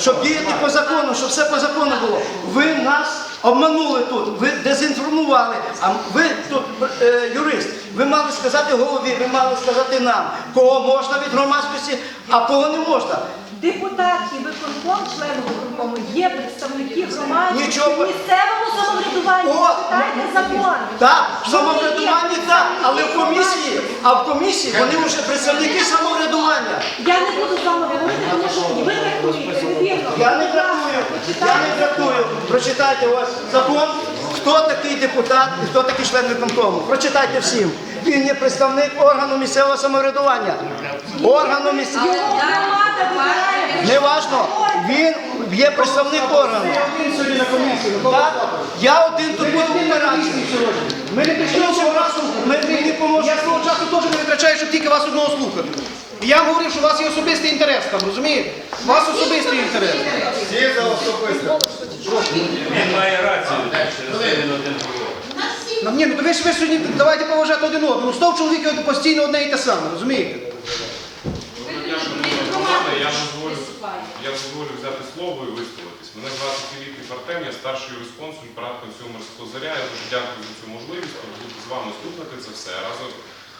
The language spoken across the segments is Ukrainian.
щоб діяти по закону, щоб все по закону було. Ви нас обманули тут, ви дезінформували. А ви тут е, юрист, ви мали сказати голові, ви мали сказати нам, кого можна від громадськості, а кого не можна. Депутат і виконком, члени виконкому, є представники громадськості Нічого. в місцевому самоврядуванні. О! Читайте закон. Так, в самоврядуванні так, але в комісії, а в комісії вони вже представники самоврядування. Я не буду з вами говорити, тому що ви трактуєте невірно. Я не трактую, я не трактую. Прочитайте ось закон, хто такий депутат і хто такий член виконкому. Прочитайте всім. Він є представник органу місцевого самоврядування. Органу місцевого. Його громада вибирає. Неважно, він є представник органу. Так? Я один тут буду вмирати. Ми не прийшли Іншого разу ми не Я свого часу теж не витрачаю, щоб тільки вас одного слухати. І я вам говорив, що у вас є особистий інтерес там, розумієте? У вас особистий інтерес. Він має рацію, через це він один говорить. Ну, ні, ну ви ж ви сьогодні давайте поважати один одного. Ну стов чоловіка постійно одне і те саме, розумієте? Я я дозволю, я дозволю взяти слово і висловитись. Мене звати Філіп Артем, я старший юрисконсульт парад консюмерського заря. Я дуже дякую за цю можливість бути з вами слухати це все. Разом,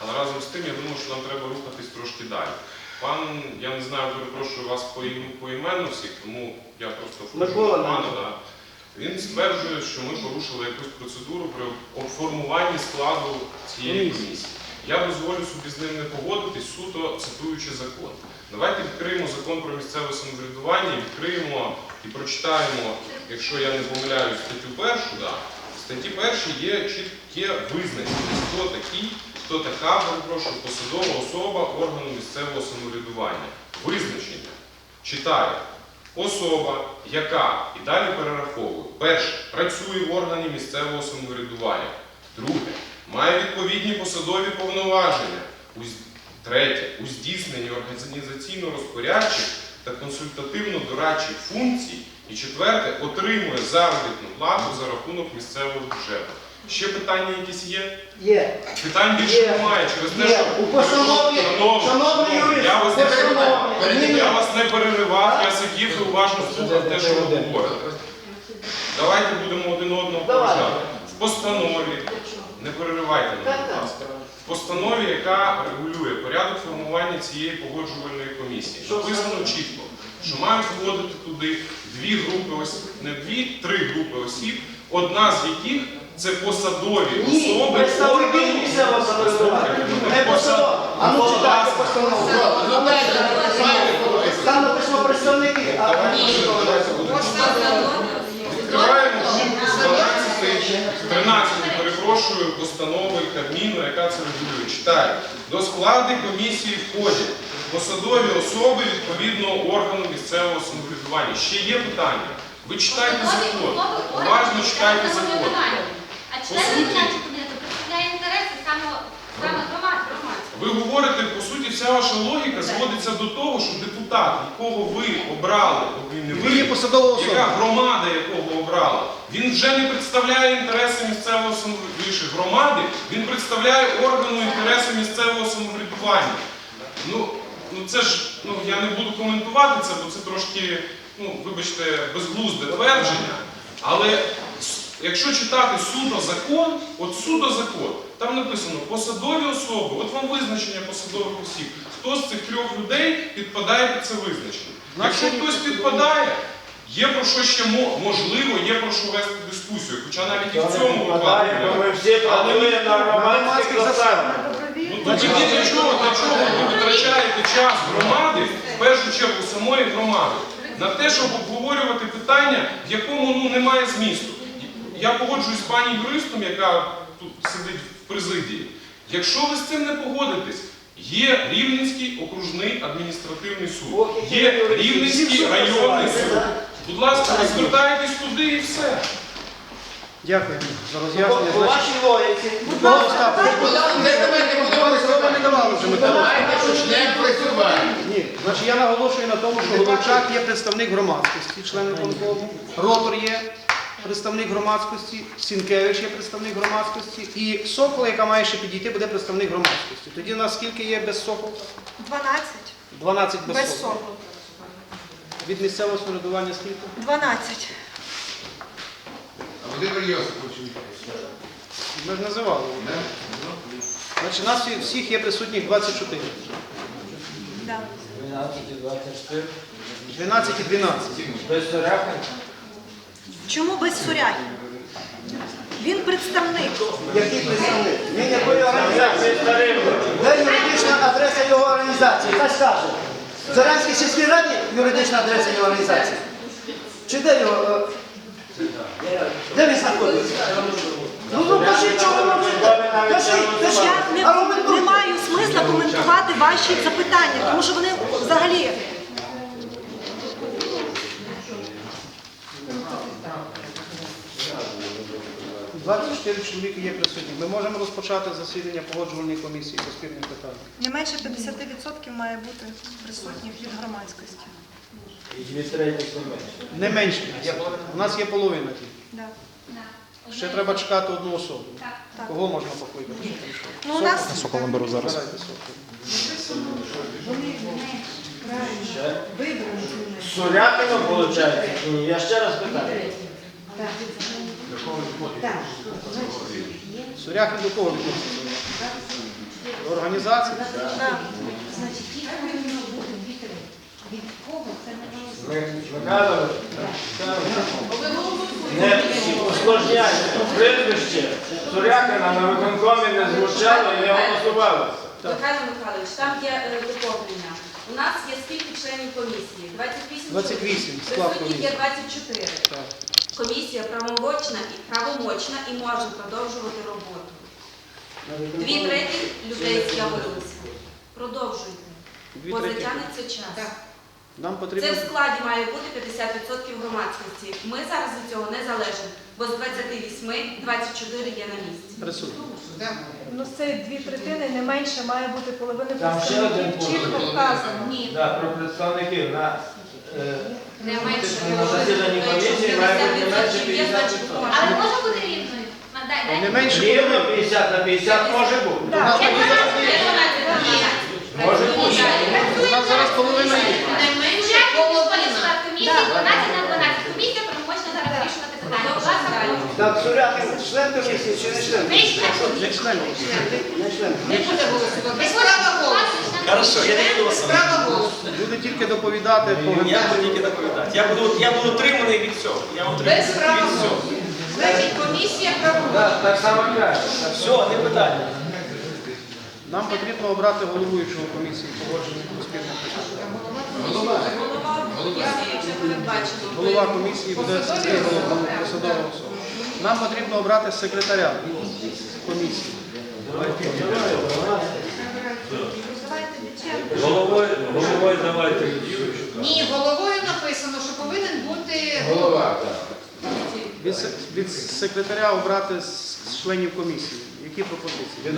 але разом з тим я думаю, що нам треба рухатись трошки далі. Пан, я не знаю, перепрошую вас по ім- поіменно всіх, тому я просто Микола, пана, да. Він стверджує, що ми порушили якусь процедуру при формуванні складу цієї комісії. Я дозволю собі з ним не погодитись, суто цитуючи закон. Давайте відкриємо закон про місцеве самоврядування, відкриємо і прочитаємо, якщо я не помиляюсь, статтю першу, да. в статті першій є чітке визначення, хто такий, хто така, перепрошую, посадова особа органу місцевого самоврядування. Визначення. Читаю. Особа, яка і далі перераховую. Перше, працює в органі місцевого самоврядування. Друге, має відповідні посадові повноваження. Третє, у здійсненні організаційно-розпорядчих та консультативно-дорадчих функцій. І четверте, отримує заробітну плату за рахунок місцевого бюджету. Ще питання якісь є? Є. Питань більше Є. немає через те, Є. що У постанові, Шановні, шановний юрист, я вас не у постанові. перебивав. Я вас не переривав, я сидів і уважно слухав те, що ви говорите. Давайте будемо один одного Давай. поважати. В постанові, не переривайте мене, будь ласка. Постанові, яка регулює порядок формування цієї погоджувальної комісії, написано чітко, що мають входити туди дві групи осіб, не дві, три групи осіб, одна з яких це посадові Ні, особи представники органу- місцевого самоврядування. Не посадова. А ну читайте постанову. Там написано представники, а Відкриваємо пункт 12, 13, перепрошую, постанови Кабміну, яка це регулює. Читаю. До складу комісії входять посадові особи відповідного органу місцевого самоврядування. Ще є питання. Ви читайте закон. Уважно читайте закон. А читайте, суті- інтереси саме саме громад. Ви говорите, по суті, вся ваша логіка зводиться до того, що депутат, якого ви обрали, він не Ви є посадова яка громада, якого обрала, він вже не представляє інтереси місцевого самоврядування. Громади, він представляє органу інтереси місцевого самоврядування. Ну, ну це ж, ну я не буду коментувати це, бо це трошки, ну, вибачте, безглузде твердження. Але якщо читати судо закон, от судо закон, там написано посадові особи, от вам визначення посадових осіб. Хто з цих трьох людей підпадає під це визначення? Якщо хтось підпадає, є про що ще можливо, є про що вести дискусію, хоча навіть і в цьому випадку. Ми всі працюємо на громадських засадах. Ну тоді для чого, для чого ви витрачаєте час громади, в першу чергу самої громади, на те, щоб обговорювати питання, в якому ну, немає змісту. Я погоджуюсь з пані юристом, яка тут сидить в президії. Якщо ви з цим не погодитесь, є Рівненський окружний адміністративний суд, є Рівненський районний суд. Будь ласка, ви звертаєтесь туди і все. Дякую за роз'яснення. по вашій логіці. Микола Остапович, ви не давали вже Микола. Ні, значить я наголошую на тому, що Головчак є представник громадськості, член виконкому, Ротор є представник громадськості, Сінкевич є представник громадськості, і Сокол, яка має ще підійти, буде представник громадськості. Тоді у нас скільки є без Сокола? 12 12 без, без Сокола. Від місцевого самоврядування скільки? 12. А Володимир Йосипович, Ми ж називали. Значить, нас всіх є присутніх 24. Да. 12 і 12. Чому без Суряхи? Він представник. Який представник? Він якої організації? Де юридична адреса його організації? Хай скаже. В Заранській сільській раді юридична адреса його організації? Чи де його? е, Де він знаходиться? Ну, ну кажіть, чого ви мовчите? Кажіть, кажіть. Я не, Аргументуйте. не маю смисла коментувати ваші запитання, тому що вони взагалі. – 24 чоловіки є присутні. Ми можемо розпочати засідання погоджувальної комісії по спірним питанням. Не менше 50% має бути присутніх від громадськості. Не менше. У нас є половина тільки. Да. Ще треба чекати одну особу. Так. Кого можна покликати? Ну, у нас Давайте Сокол. Сурятино, виходить? Ні, я ще раз питаю. Суряхин до кого відноситься? До організації? да. Михайло, не усложняйте. Прізвище Сурякина на виконкомі не звучало і не голосувалося. Михайло Михайлович, там є е, доповнення. У нас є скільки членів комісії? 28 28 склад Присутніх є комісії. 24. Так. Комісія правомочна і правомочна і може продовжувати роботу. Дві треті людей з'явилися. Продовжуйте. Дві Бо треті. затягнеться час. Нам Це в складі має бути 50% громадськості. Ми зараз від цього не залежимо, бо з 28 24 є на місці. Присутні. Ну, це дві третини, не менше має бути половини Там ще один представників. пункт. Чітко вказано. Ні, Да, про представників на не менше. на засіданні комісії має бути не менше 50% є, значить 50%. можна. Але може бути рівною. Не менше Рівно половини. 50 на 50 може бути. Так. Є 12, є 12, є. Може бути. У нас зараз половина є. Найменше половина. склад комісії 12 на 12. Комісія правомочна зараз вирішувати питання. Так, Сурякин член комісії чи не член? Ви член Не член. Не член. Ви Хорошо, я не буду вас Буде тільки доповідати Я буду тільки доповідати. Я буду, я буду утриманий від цього. Я утриманий від цього. Значить, комісія правомочна. Так, так само краще. Все, не питання. Нам потрібно обрати головуючого комісії погодження по спірним питанням. Голова комісії. Голова комісії буде голова, посадова особа. Нам потрібно обрати секретаря комісії. Головою, головою давайте. Ні, головою написано, що повинен бути голова, так. Від, секретаря обрати з членів комісії. Які пропозиції? Від.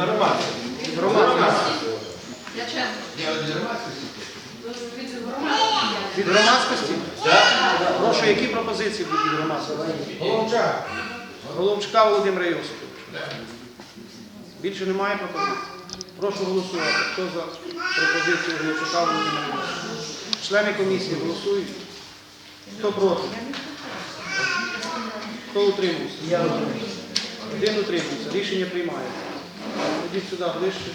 Громадськості. Від громадськості? Прошу, які пропозиції будуть від громадськості? Головчак. Головчка Володимира Йосиповича. Більше немає пропозицій? Прошу голосувати. Хто за пропозицію Головчака Володимира Йосиповича? Члени комісії голосують. Хто проти? Хто утримався? Я Один утримався. Рішення приймає. Ходіть сюди ближче.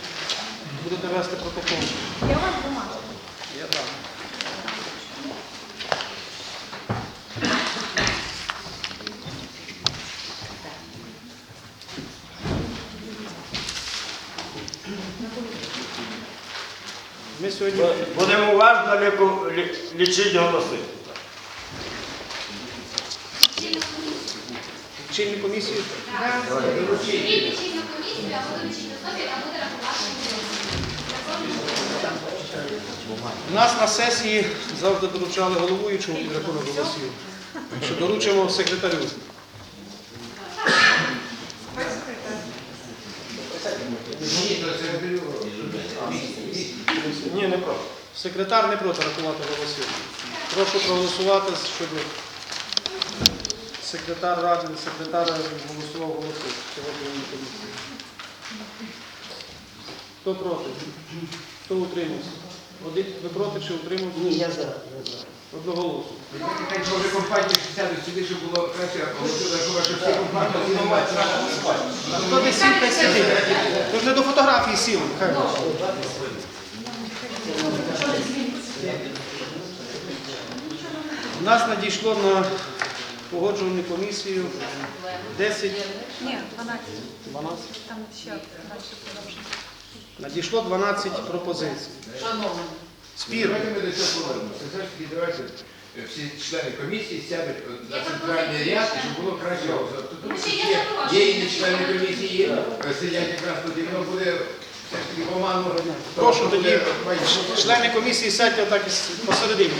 Будете вести протокол. Я вам громадська. Я так. Ми сьогодні Будемо уважно ліку- лі- лічити голоси. Чинну комісію. У нас на сесії завжди доручали головуючому під рахунок голосів. Що доручимо секретарю. Ні, не проти. Секретар не проти рахувати голосів. Прошу проголосувати, щоб секретар ради, секретар голосував голоси сьогодні на комісії. Хто проти? Хто утримався? Один, ви проти чи утримався? Ні, я за. я за. Одноголосно. Хай може компанія сядуть сюди, щоб було краще, голосує, що всі компанії знімають. А хто десь сів, хай сидить. Ви ж не до фотографії сіли. Хай. У нас надійшло на погоджувальну комісію 10, Ні, 12. 12. Там ще продовження. Надійшло 12 пропозицій. Спір. Ми до цього повернемося. Все ж таки, давайте е, всі члени комісії сядуть е, на центральний ряд, і щоб було краще Ну, є є, є і члени комісії, е, сидять якраз тут, і воно буде все ж таки поману. Прошу тоді, Буде, члени комісії сядьте отак посередині.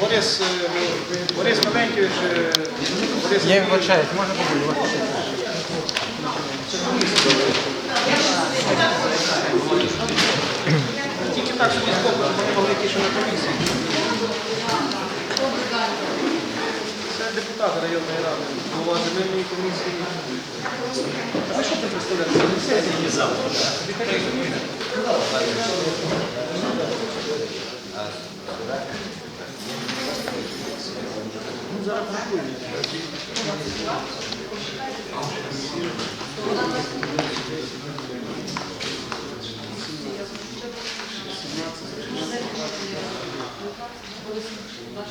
Борис, е, Борис Маментьович, е, Борис Я вибачаюсь, можна подивитися? Тільки так боку, щоб вони могли ті, на комісії. Це депутат районної ради, голова земельної комісії. А ви що ти представляєте? Це сесії завтра.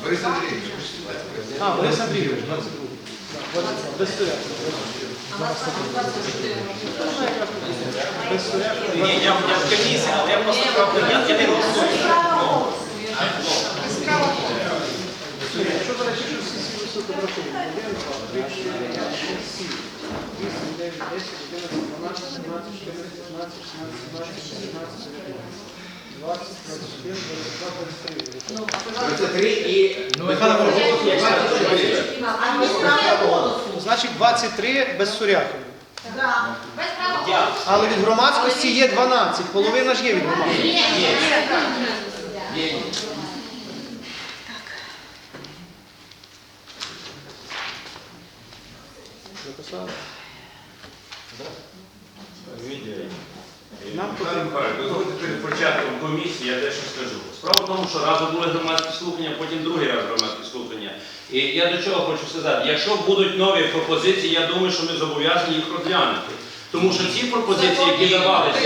Борис Андрійович. А, Борис Андрійович, 22. Без стояку. Без стояку. Ні, я, в комісії, але я просто я не голосую. Якщо, до речі, що всі сіли суто враховані. 1, 2, 3, 4, 5, 6, 7, 8, 9, 10, 11, 12, 17, 14, 15, 16, 17, 18, 20, 21, 22, 23. Це три і... Михайло Значить 23 без Сурякова. Без права. Але від громадськості є 12, половина ж є від громадськості. Записали? Нам Михайло дозвольте перед початком комісії, я дещо скажу. Справа в тому, що раз були громадські слухання, потім другий раз громадські слухання. І я до чого хочу сказати, якщо будуть нові пропозиції, я думаю, що ми зобов'язані їх розглянути. Тому що ці пропозиції, які давалися,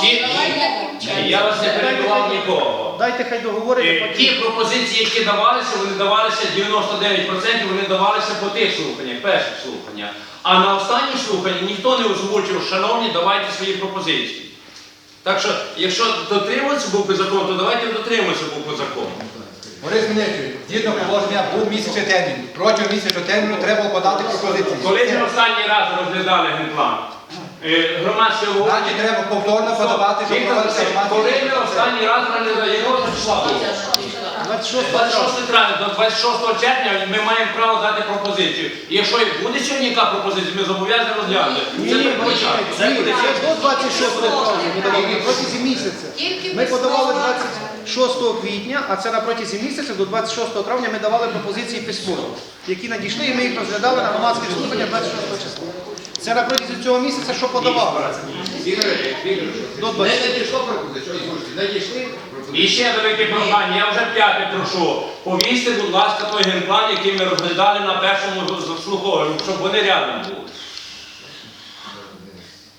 ці, я вас не перебував нікого. Дайте хай договорить, а Е, Ті пропозиції, які давалися, вони давалися 99%, вони давалися по тих слуханнях, перших слуханнях. А на останніх слуханнях ніхто не озвучив, шановні, давайте свої пропозиції. Так що, якщо дотримуються букви закону, то давайте дотримуємося букви закону. Борис Дмитрович, згідно положення був місячний термін. Протягом місячного терміну треба подати пропозиції. Коли ми останній раз розглядали генплан, е, громадське Значить, обговорення. треба повторно подавати, щоб Віктор Васильович, Коли ми останній раз розглядали, якого числа було? 26 26 травня до 26 червня ми маємо право дати пропозицію. І якщо і буде сьогодні яка пропозиція, ми зобов'язані розглянути. Ні, Це ні, не ні, початок. Це ні, буде це до 26 травня ми давали, на протязі місяця. Тільки Ми подавали письмово. 26 квітня, а це на протязі місяця до 26 травня ми давали пропозиції письмово, які надійшли, і ми їх розглядали на громадських слуханнях 26 числа. Це на протязі цього місяця, що подавали. До не 20. надійшло пропозиція, надійшли І пропозиції. ще велике прохання, я вже п'яте прошу. Повісьте, будь ласка, той генплан, який ми розглядали на першому заслуховуванні, щоб вони рядом були.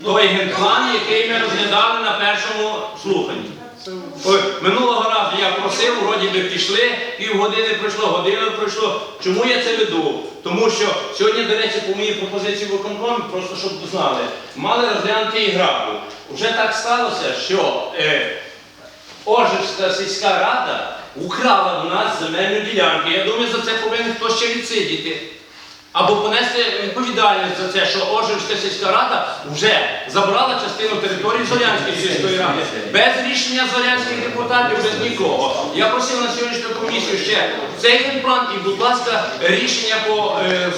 Той генплан, який ми розглядали на першому слуханні. Минулого разу я просив, вроді би пішли, півгодини пройшло, година пройшло. Чому я це веду? Тому що сьогодні, до речі, по моїй пропозиції виконкомі, просто щоб знали, мали розглянути і графу. Вже так сталося, що е, Ожевська сільська рада украла у нас земельну ділянку. Я думаю, за це повинен хтось ще відсидіти. Або понести відповідальність за це, що Ожевська сільська рада вже забрала частину території Зорянської сільської ради. Без рішення зорянських депутатів, без нікого. Я просив на сьогоднішню комісію ще цей генплан і, будь ласка, рішення по е,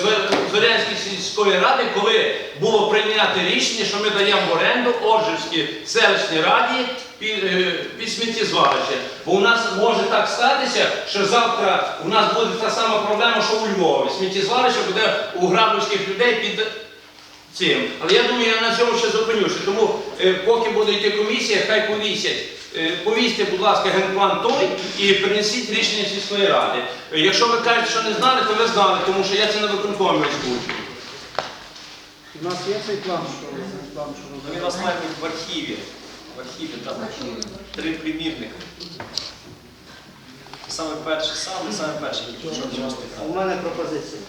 Зорянській сільської ради, коли було прийняте рішення, що ми даємо в оренду Оржівській селищній раді під, е, сміттєзвалище. Бо у нас може так статися, що завтра у нас буде та сама проблема, що у Львові. Сміттєзвалище буде у грабівських людей під цим. Але я думаю, я на цьому ще зупинюся. Тому е, поки буде йти комісія, хай повісять Е, Повісьте, будь ласка, генплан той і принесіть рішення сільської ради. Якщо ви кажете, що не знали, то ви знали, тому що я це на виконкомі озвучую. У нас є цей план, що план, що Він у нас бути в архіві. В архіві там три примірники. Саме перший, саме, саме перший, який до У мене пропозиція.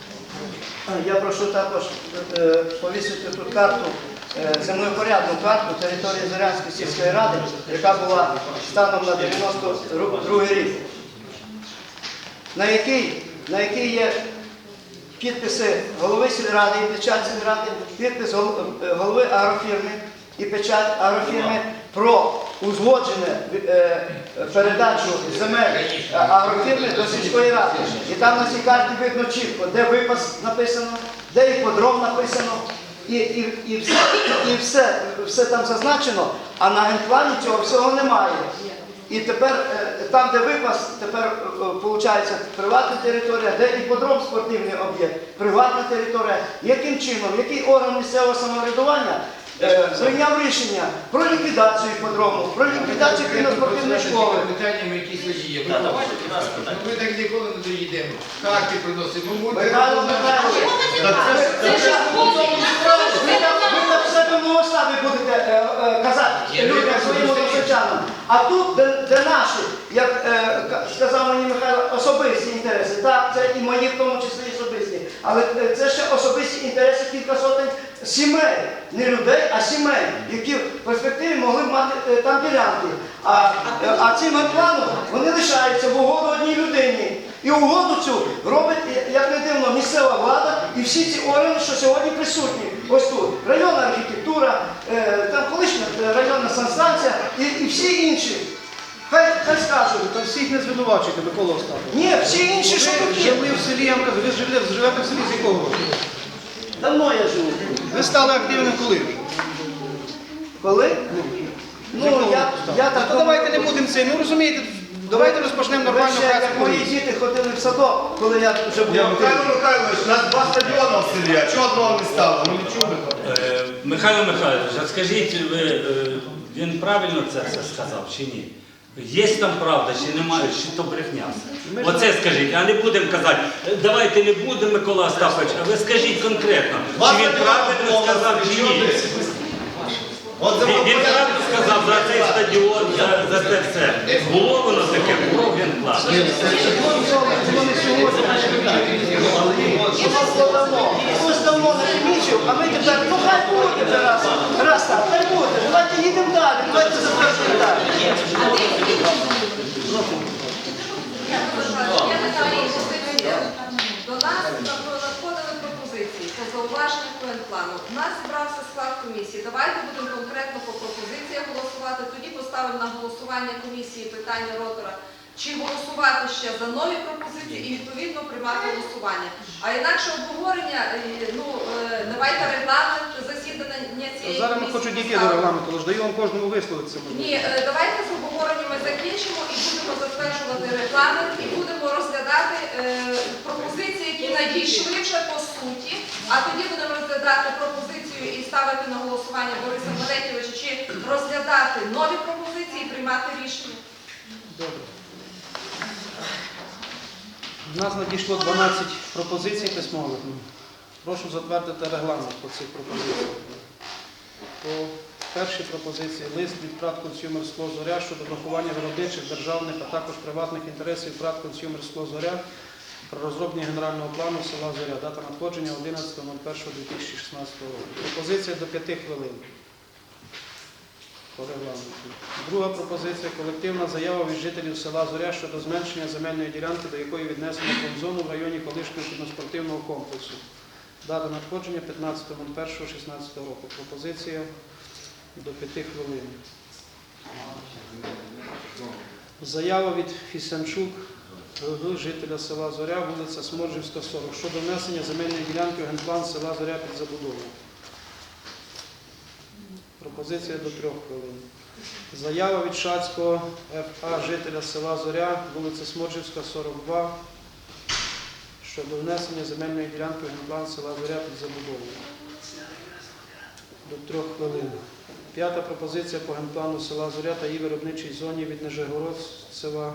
Я прошу також е, повісити тут карту, е, землепорядну карту території Зорянської сільської ради, яка була станом на 92 рік, на якій, на якій є підписи голови сільради і печать сільради, підпис е, голови агрофірми і печать агрофірми про узгоджене е, передачу земель е, агрофірми до сільської ради. І там на цій карті видно чітко, де випас написано, де іподром написано, і, і, і, все, і все, все там зазначено, а на генплані цього всього немає. І тепер е, там, де випас, тепер виходить приватна територія, де іподром спортивний об'єкт, приватна територія. Яким чином, який орган місцевого самоврядування е, прийняв рішення про ліквідацію іподрому, про ліквідацію кіноспортивної школи. Питаннями якісь тоді є. Так, давайте, будь ласка, Ну. Ми так ніколи не доїдемо. Карти приносимо. Ну, Михайло Михайлович, ви там- ви в себе в будете е, е, казати людям своїм односельчанам. А тут, де, наші, як е, сказав мені Михайло, особисті інтереси. Так, це і мої в тому числі особисті. Але е, це ще особисті інтереси кілька сотень сімей. Не людей, а сімей, які в перспективі могли б мати е, там ділянки. А, е, а цим генпланом вони лишаються в угоду одній людині. І угоду цю робить, е, як не дивно, місцева влада і всі ці органи, що сьогодні присутні. Ось тут районна архітектура, е, там колишня е, районна санстанція і, і всі інші. Хай, хай скажуть. Та всіх не звинувачуйте, Микола Остапович. Ні, всі інші, що тут є. жили в селі, я вам кажу, ви живете, живете в селі з якого року? Давно я живу. Ви стали активним коли? Коли? Ну, я, я так То давайте не будемо це, ну розумієте, давайте розпочнемо Ви нормальну ще, працю. як мої діти ходили в садок, коли я вже був. Михайло Михайлович, у нас два стадіони в селі, а чого одного не стало? Ну не чули? Е, Михайло Михайлович, а скажіть, ви, е, він правильно це все сказав чи ні? Є там правда, чи немає, чи то брехня? Оце скажіть, а не будемо казати, «Е, давайте не будемо, Микола Остапович, а ви скажіть конкретно, чи він правильно сказав чи ні? Він, він правильно сказав за цей стадіон, за, за це все. Було воно таке, було хтось давно а ми тепер, ну хай буде раз, раз так, хай буде, давайте їдемо далі, давайте запрошуємо далі. До нас надходили пропозиції по зауваженню плану. У нас зібрався склад комісії. Давайте будемо конкретно по пропозиціях голосувати. Тоді поставимо на голосування комісії питання ротора. Чи голосувати ще за нові пропозиції і відповідно приймати голосування. А інакше обговорення, е, ну е, давайте регламент Зараз ми комісії хочу дійти до регламенту, тож даю вам кожному висловитися. Ні, е, давайте з обговореннями закінчимо і будемо затверджувати регламент, і будемо розглядати е, пропозиції, які надійшли вже по суті, а тоді будемо розглядати пропозицію і ставити на голосування Бориса Малетєвича, чи розглядати нові пропозиції і приймати рішення. Добре. У нас надійшло 12 пропозицій письмових. Прошу затвердити регламент по цих пропозиціях. По першій пропозиції лист від Прат Консюмер Скло Зоря щодо врахування виробничих, державних, а також приватних інтересів Прат Консюмер Скло Зоря про розроблення генерального плану села Зоря. Дата надходження 11.01.2016 року. Пропозиція до 5 хвилин. Друга пропозиція колективна заява від жителів села Зоря щодо зменшення земельної ділянки, до якої віднесено промзону в районі колишнього кіноспортивного комплексу. Дата надходження 15.01.16 року. Пропозиція до 5 хвилин. Заява від Фісянчук, жителя села Зоря, вулиця Сморжівська, 40, щодо внесення земельної ділянки в генплан села Зоря під забудову. Пропозиція до трьох хвилин. Заява від Шацького ФА, жителя села Зоря, вулиця Сморжівська, 42, щодо внесення земельної ділянки в план села Зоря під забудову. До трьох хвилин. П'ята пропозиція по генплану села Зоря та її виробничій зоні від Нижегородцева